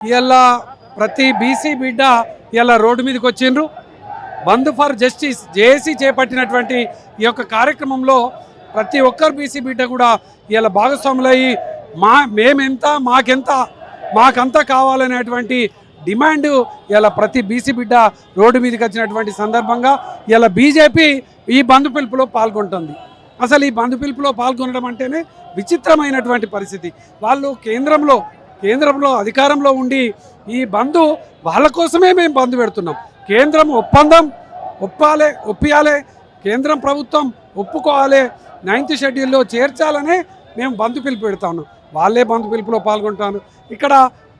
ఇలా ప్రతి బీసీ బిడ్డ ఇలా రోడ్డు మీదకి వచ్చిండ్రు. బంద్ ఫర్ జస్టిస్ జేఏసీ చేపట్టినటువంటి ఈ యొక్క కార్యక్రమంలో ప్రతి ఒక్కరు బీసీ బిడ్డ కూడా ఇలా భాగస్వాములయ్యి మా మేమెంత మాకెంత మాకంత కావాలనేటువంటి డిమాండ్ ఇలా ప్రతి బీసీ బిడ్డ రోడ్డు మీదకి వచ్చినటువంటి సందర్భంగా ఇలా బీజేపీ ఈ బంద్ పిలుపులో పాల్గొంటుంది. అసలు ఈ బంద్ పిలుపులో పాల్గొనడం అంటేనే విచిత్రమైనటువంటి పరిస్థితి. వాళ్ళు కేంద్రంలో కేంద్రంలో అధికారంలో ఉండి ఈ బంధు వాళ్ళ కోసమే మేము బంధు పెడుతున్నాం. కేంద్రం ఒప్పందం ఒప్పాలే ఒప్పియాలే కేంద్రం ప్రభుత్వం ఒప్పుకోవాలి నైన్త్ షెడ్యూల్లో చేర్చాలనే మేము బంధు పిలుపు పెడతా ఉన్నాం వాళ్ళే బంధు పిలుపులో పాల్గొంటాను. ఇక్కడ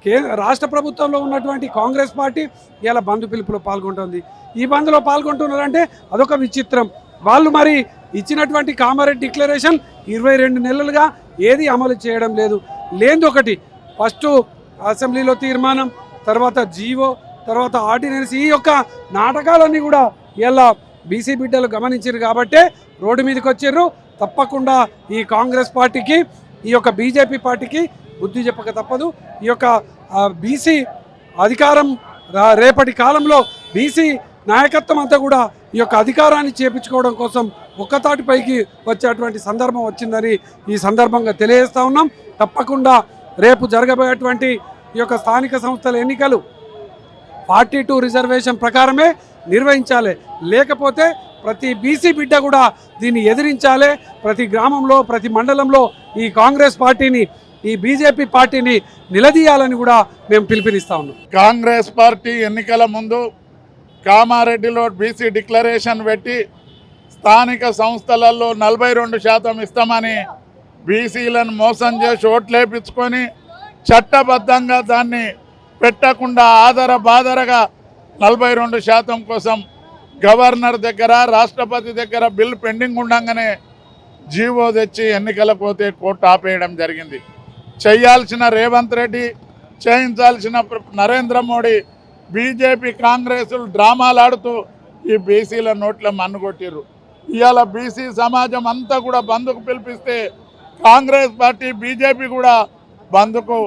కే రాష్ట్ర ప్రభుత్వంలో ఉన్నటువంటి కాంగ్రెస్ పార్టీ ఇలా బంధు పిలుపులో పాల్గొంటుంది. ఈ బంధులో పాల్గొంటున్నారంటే అదొక విచిత్రం. వాళ్ళు మరి ఇచ్చినటువంటి కామారెడ్డి డిక్లరేషన్ ఇరవై రెండు నెలలుగా ఏది అమలు చేయడం లేదు. లేనిది ఒకటి ఫస్ట్ అసెంబ్లీలో తీర్మానం తర్వాత జీవో తర్వాత ఆర్డినెన్స్. ఈ యొక్క నాటకాలన్నీ కూడా ఇలా బీసీ బిడ్డలు గమనించారు కాబట్టే రోడ్డు మీదకి వచ్చారు తప్పకుండా ఈ కాంగ్రెస్ పార్టీకి ఈ యొక్క బీజేపీ పార్టీకి బుద్ధి చెప్పక తప్పదు. ఈ యొక్క బీసీ అధికారం రేపటి కాలంలో బీసీ నాయకత్వం అంతా కూడా ఈ యొక్క అధికారాన్ని చేపించుకోవడం కోసం ఒక్కతాటిపైకి వచ్చేటువంటి సందర్భం వచ్చిందని ఈ సందర్భంగా తెలియజేస్తా ఉన్నాం. తప్పకుండా రేపు జరగబోయేటువంటి ఈ యొక్క స్థానిక సంస్థల ఎన్నికలు ఫార్టీ టూ రిజర్వేషన్ ప్రకారమే నిర్వహించాలి. లేకపోతే ప్రతి బీసీ బిడ్డ కూడా దీన్ని ఎదిరించాలి. ప్రతి గ్రామంలో ప్రతి మండలంలో ఈ కాంగ్రెస్ పార్టీని ఈ బీజేపీ పార్టీని నిలదీయాలని కూడా మేము పిలుపునిస్తా ఉన్నాం. కాంగ్రెస్ పార్టీ ఎన్నికల ముందు కామారెడ్డిలో బీసీ డిక్లరేషన్ పెట్టి స్థానిక సంస్థలలో నలభై రెండు శాతం ఇస్తామని బీసీలను మోసం చేసి ఓట్లేపించుకొని చట్టబద్ధంగా దాన్ని పెట్టకుండా ఆధార బాధరగా నలభై రెండు శాతం కోసం గవర్నర్ దగ్గర రాష్ట్రపతి దగ్గర బిల్ పెండింగ్ ఉండగానే జీవో తెచ్చి ఎన్నికల పోతే కోర్టు ఆపేయడం జరిగింది. చేయాల్సిన రేవంత్ రెడ్డి చేయించాల్సిన నరేంద్ర మోడీ బీజేపీ కాంగ్రెస్లు డ్రామాలు ఆడుతూ ఈ బీసీల నోట్ల మన్నుకొట్టిర్రు ఇవాళ బీసీ సమాజం అంతా కూడా బంద్కు పిలిపిస్తే కాంగ్రెస్ పార్టీ బీజేపీ కూడా బంద్కు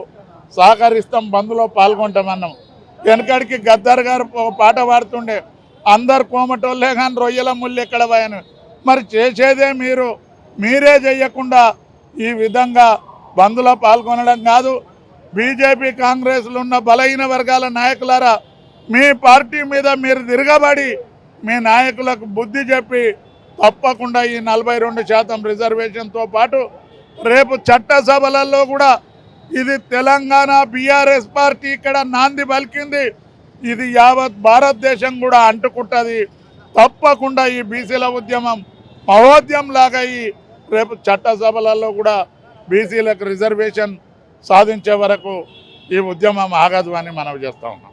సహకరిస్తాం బంద్లో పాల్గొంటామన్నాం వెనకడికి గద్దర్ గారు పాట పాడుతుండే అందరు కోమటోళ్ళే కానీ రొయ్యల ముళ్ళు ఎక్కడ పోయాను మరి చేసేదే మీరు మీరే చేయకుండా ఈ విధంగా బంద్లో పాల్గొనడం కాదు. బీజేపీ కాంగ్రెస్లో ఉన్న బలహీన వర్గాల నాయకులారా మీ పార్టీ మీద మీరు తిరగబడి మీ నాయకులకు బుద్ధి చెప్పి తప్పకుండా ఈ నలభై రెండు శాతం రిజర్వేషన్తో పాటు రేపు చట్టసభలలో కూడా ఇది తెలంగాణ బీఆర్ఎస్ పార్టీ ఇక్కడ నాంది పలికింది. ఇది యావత్ భారతదేశం కూడా అంటుకుంటుంది. తప్పకుండా ఈ బీసీల ఉద్యమం మహోద్యం లాగా ఈ రేపు చట్టసభలలో కూడా బీసీలకు రిజర్వేషన్ సాధించే వరకు ఈ ఉద్యమం ఆగదు అని మనం చేస్తా ఉన్నాం.